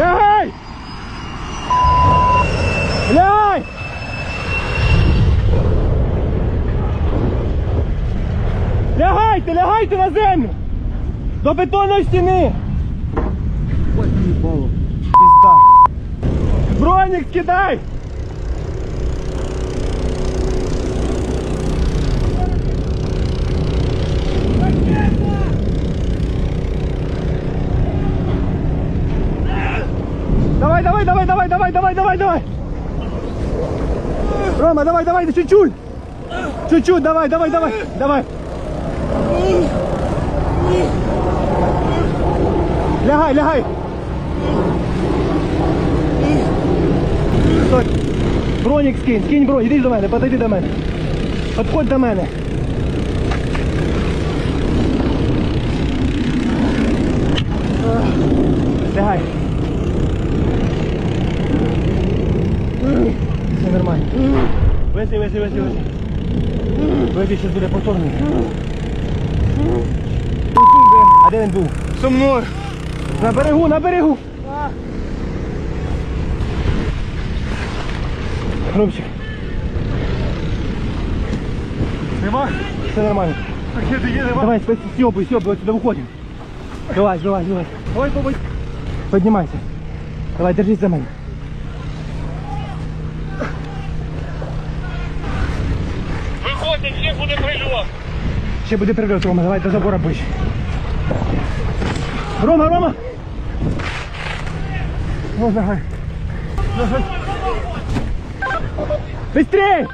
Лягай! Лягай! Лягайте, лягайте на землю! До бетонної стіни! Ось мені Пізда! Бронік кидай! Давай, давай, давай, давай, давай, давай, давай, давай! Рома, давай, давай, чуть-чуть! Чуть-чуть, давай, давай, давай, давай! Лягай, лягай! Стой. Бронік скинь, скинь бронь, іди до мене, подойди до мене. Подходь до мене. Лягай. Все нормально. Вези, вези, вези, вези. Вези, зараз буде повторний. А де він був? Со мною. На берегу, на берегу. Ромчик, Нема? все нормально. Так є, є, нема. Давай, съебывай, съебывай, отсюда выходим. Давай, давай, давай. Давай, побудь. Поднимайся. Давай, держись за мене. Виходить, ще буде прильот. Ще буде прильот, Рома, давай до забора ближче. Рома, Рома! Ну, давай. Быстрей!